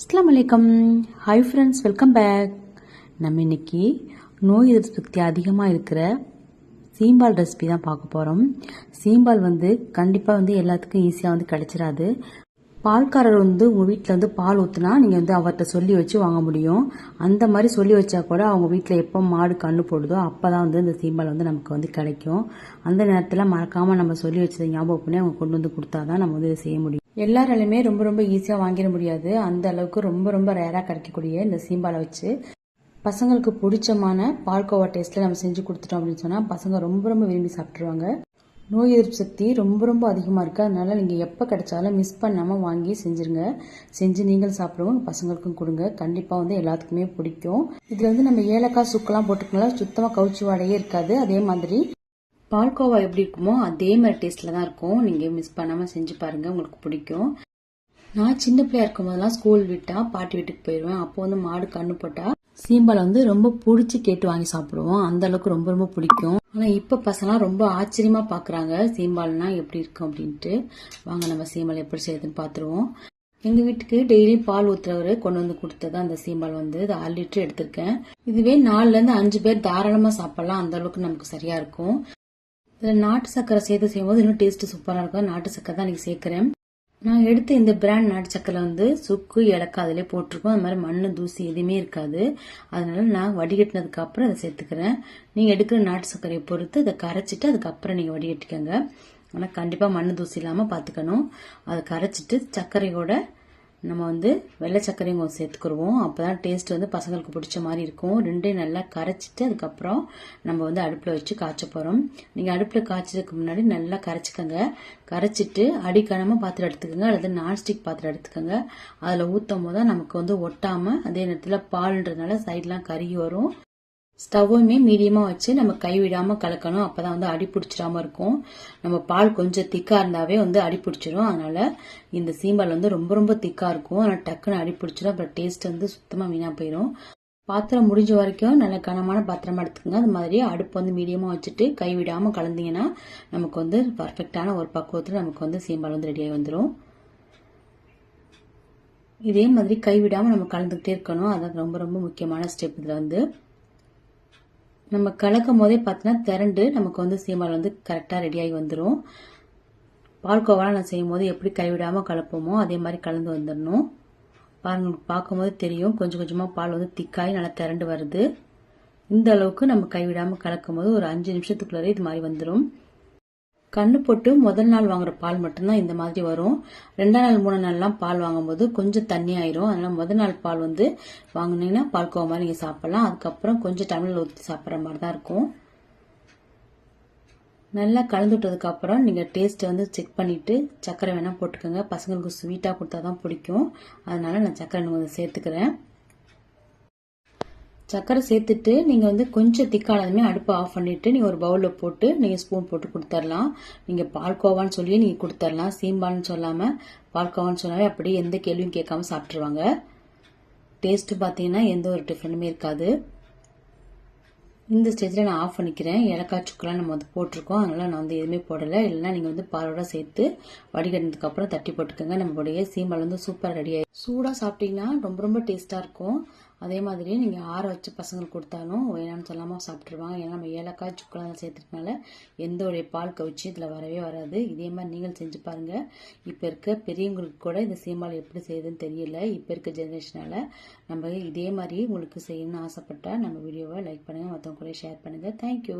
அஸ்லாம் வலைக்கம் hi friends welcome back நம்ம இன்னைக்கு நோய் எதிர்ப்பு சக்தி அதிகமாக இருக்கிற சீம்பால் ரெசிபி தான் பார்க்க போகிறோம் சீம்பால் வந்து கண்டிப்பாக வந்து எல்லாத்துக்கும் ஈஸியாக வந்து கிடைச்சிடாது பால்காரர் வந்து உங்கள் வீட்டில் வந்து பால் ஊற்றுனா நீங்கள் வந்து அவர்கிட்ட சொல்லி வச்சு வாங்க முடியும். அந்த மாதிரி சொல்லி வச்சா கூட அவங்க வீட்டில் எப்போ மாடு கண்ணு போடுதோ அப்போ தான் வந்து இந்த சீம்பால் வந்து நமக்கு வந்து கிடைக்கும். அந்த நேரத்தில் மறக்காமல் நம்ம சொல்லி வச்சதை ஞாபகம் பண்ணி அவங்க கொண்டு வந்து கொடுத்தா தான் நம்ம வந்து இதை செய்ய முடியும். எல்லாராலையுமே ரொம்ப ரொம்ப ஈஸியாக வாங்கிட முடியாது. அந்த அளவுக்கு ரொம்ப ரொம்ப ரேராக கிடைக்கக்கூடிய இந்த சீம்பாலை வச்சு பசங்களுக்கு பிடிச்சமான பால்கோவா டேஸ்ட்டில் நம்ம செஞ்சு கொடுத்துட்டோம் அப்படின்னு சொன்னால் பசங்க ரொம்ப ரொம்ப விரும்பி சாப்பிட்ருவாங்க நோய் எதிர்ப்பு சக்தி ரொம்ப ரொம்ப அதிகமாக இருக்குது அதனால் நீங்கள் எப்போ கிடைச்சாலும் மிஸ் பண்ணாமல் வாங்கி செஞ்சுருங்க. செஞ்சு நீங்கள் சாப்பிடுவோம் பசங்களுக்கும் கொடுங்க. கண்டிப்பாக வந்து எல்லாத்துக்குமே பிடிக்கும். இதில் வந்து நம்ம ஏலக்காய் சுக்கெல்லாம் போட்டுக்கலாம் சுத்தமாக கவுச்சி வாடையே இருக்காது. அதே மாதிரி பால்கோவா எப்படி இருக்குமோ அதே மாதிரி டேஸ்ட்டில் தான் இருக்கும். நீங்கள் மிஸ் பண்ணாமல் செஞ்சு பாருங்கள் உங்களுக்கு பிடிக்கும். நான் சின்ன பிள்ளையா இருக்கும் போதெல்லாம் ஸ்கூல் விட்டா பாட்டி வீட்டுக்கு போயிடுவேன் அப்போ வந்து மாடு கண்ணு போட்டா சீம்பால் வந்து ரொம்ப பிடிச்சி கேட்டு வாங்கி சாப்பிடுவோம். அந்த அளவுக்கு ரொம்ப ரொம்ப பிடிக்கும். ஆனா இப்ப பசங்களாம் ரொம்ப ஆச்சரியமா பாக்குறாங்க சீம்பால்னா எப்படி இருக்கும் அப்படின்ட்டு. வாங்க நம்ம சீம்பால் எப்படி செய்யுதுன்னு பாத்துருவோம். எங்க வீட்டுக்கு டெய்லி பால் ஊற்றுறவர் கொண்டு வந்து கொடுத்தது அந்த சீம்பால் வந்து. இது ஆறு லிட்டர் எடுத்திருக்கேன். இதுவே நாலுல இருந்து அஞ்சு பேர் தாராளமா சாப்பிடலாம். அந்த அளவுக்கு நமக்கு சரியா இருக்கும். இதில் நாட்டு சக்கரை சேர்த்து செய்யும்போது இன்னும் டேஸ்ட் சூப்பராக இருக்கும். நாட்டு சக்கரை தான் நீங்க சேர்க்கிறேன். நான் எடுத்த இந்த பிராண்ட் நாட்டு சக்கரை வந்து சுக்கு இலக்கா அதிலே போட்டிருக்கோம். அது மாதிரி மண் தூசி எதுவுமே இருக்காது. அதனால நான் வடிகட்டினதுக்கு அப்புறம் அதை சேர்த்துக்கிறேன். நீங்கள் எடுக்கிற நாட்டு சர்க்கரையை பொறுத்து அதை கரைச்சிட்டு அதுக்கப்புறம் நீங்கள் வடிகட்டிக்கோங்க. ஆனால் கண்டிப்பாக மண் தூசி இல்லாமல் பார்த்துக்கணும் அதை கரைச்சிட்டு சர்க்கரையோட நம்ம வந்து வெள்ளை சர்க்கரையும் கொஞ்சம் சேர்த்துக்கிடுவோம் அப்போ தான் டேஸ்ட் வந்து பசங்களுக்கு பிடிச்ச மாதிரி இருக்கும். ரெண்டையும் நல்லா கரைச்சிட்டு அதுக்கப்புறம் நம்ம வந்து அடுப்பில் வச்சு காய்ச்ச போகிறோம் நீங்கள் அடுப்பில் காய்ச்சதுக்கு முன்னாடி நல்லா கரைச்சிக்கோங்க. கரைச்சிட்டு அடிக்கணமாக பாத்திரம் எடுத்துக்கோங்க. அல்லது நான்ஸ்டிக் பாத்திரம் எடுத்துக்கோங்க. அதில் ஊற்றும் போது தான் நமக்கு வந்து ஒட்டாமல் அதே நேரத்தில் பால்ன்றதுனால சைட்லாம் கருகி வரும். ஸ்டவ்வுமே மீடியமாக வச்சு நம்ம கைவிடாமல் கலக்கணும். அப்போ தான் வந்து அடி பிடிச்சிடாம இருக்கும். நம்ம பால் கொஞ்சம் திக்காக இருந்தாவே வந்து அடி பிடிச்சிரும். அதனால் இந்த சீம்பால் வந்து ரொம்ப ரொம்ப திக்காக இருக்கும். ஆனால் டக்குன்னு அடி பிடிச்சிடும் அப்புறம் டேஸ்ட் வந்து சுத்தமாக வீணாக போயிடும் பாத்திரம் முடிஞ்ச வரைக்கும் நல்ல கனமான பாத்திரமாக எடுத்துக்கோங்க. அது மாதிரி அடுப்பு வந்து மீடியமாக வச்சுட்டு கைவிடாமல் கலந்தீங்கன்னா நமக்கு வந்து பர்ஃபெக்டான ஒரு பக்குவத்தில் நமக்கு வந்து சீம்பால் வந்து ரெடியாகி வந்துடும் இதே மாதிரி கைவிடாமல் நம்ம கலந்துக்கிட்டே இருக்கணும். அதான் ரொம்ப ரொம்ப முக்கியமான ஸ்டெப் இதில் வந்து. நம்ம கலக்கும் போதே பார்த்தீங்கன்னா திரண்டு நமக்கு வந்து சீமால் வந்து கரெக்டாக ரெடியாகி வந்துடும் பால்கோவாலாம் நான் செய்யும் போது எப்படி கைவிடாமல் கலப்போமோ அதே மாதிரி கலந்து வந்துடணும் பாருங்க பார்க்கும்போது தெரியும். கொஞ்சம் கொஞ்சமாக பால் வந்து திக்காகி நல்லா திரண்டு வருது. இந்த அளவுக்கு நம்ம கைவிடாமல் கலக்கும் போது ஒரு அஞ்சு நிமிஷத்துக்குள்ளே இது மாதிரி வந்துடும் கண்ணு போட்டு முதல் நாள் வாங்குற பால் மட்டும்தான் இந்த மாதிரி வரும். ரெண்டாம் நாள் மூணு நாள்லாம் பால் வாங்கும்போது கொஞ்சம் தண்ணி ஆயிரும். அதனால முதல் நாள் பால் வந்து வாங்கினீங்கன்னா பால் கோவா மாதிரி நீங்கள் சாப்பிடலாம். அதுக்கப்புறம் கொஞ்சம் டம்ளர் ஊற்றி சாப்பிட்ற மாதிரி தான் இருக்கும். நல்லா கலந்து விட்டதுக்கப்புறம் நீங்கள் டேஸ்ட்டை வந்து செக் பண்ணிட்டு சர்க்கரை வேணால் போட்டுக்கோங்க. பசங்களுக்கு ஸ்வீட்டாக கொடுத்தா தான் பிடிக்கும். அதனால நான் சர்க்கரை கொஞ்சம் சேர்த்துக்கிறேன். சர்க்கரை சேர்த்துட்டு நீங்கள் வந்து கொஞ்சம் திக்கானதுமே அடுப்பை ஆஃப் பண்ணிவிட்டு நீங்கள் ஒரு பவுலில் போட்டு நீங்கள் ஸ்பூன் போட்டு கொடுத்துர்லாம் நீங்கள் பால்கோவான்னு சொல்லி நீங்கள் கொடுத்துர்லாம் சீம்பான்னு சொல்லாமல் பால்கோவான்னு சொல்லாமல் அப்படியே எந்த கேள்வியும் கேட்காம சாப்பிட்ருவாங்க டேஸ்ட்டு பார்த்தீங்கன்னா எந்த ஒரு டிஃப்ரெண்ட்டுமே இருக்காது. இந்த ஸ்டேஜில் நான் ஆஃப் பண்ணிக்கிறேன். ஏலக்காய் சுக்கெலாம் நம்ம வந்து போட்டிருக்கோம். அதனால் நான் வந்து எதுவுமே போடலை. இல்லைன்னா நீங்கள் வந்து பாலோட சேர்த்து வடிகட்டினதுக்கப்புறம் தட்டி போட்டுக்கோங்க. நம்மளுடைய சீம்பால் வந்து சூப்பராக ரெடி ஆகி சூடாக சாப்பிட்டீங்கன்னா ரொம்ப ரொம்ப டேஸ்ட்டாக இருக்கும். அதே மாதிரி நீங்கள் ஆற வச்சு பசங்களுக்கு கொடுத்தாலும் வேணாம்னு சொல்லாமல் சாப்பிட்ருவாங்க ஏன்னா நம்ம ஏலக்காய் சுக்கெலாம் சேர்த்துருக்கனால எந்த ஒரு பால் கவிச்சு இதில் வரவே வராது. இதே மாதிரி நீங்கள் செஞ்சு பாருங்கள் இப்போ இருக்க பெரியவங்களுக்கு கூட இந்த சீமால் எப்படி செய்யுதுன்னு தெரியல. இப்போ இருக்க ஜென்ரேஷனால் நம்ம இதே மாதிரி உங்களுக்கு செய்யணும்னு ஆசைப்பட்டால் நம்ம வீடியோவை லைக் பண்ணுங்கள் மற்றவங்க கூட ஷேர் பண்ணுங்கள் தேங்க்யூ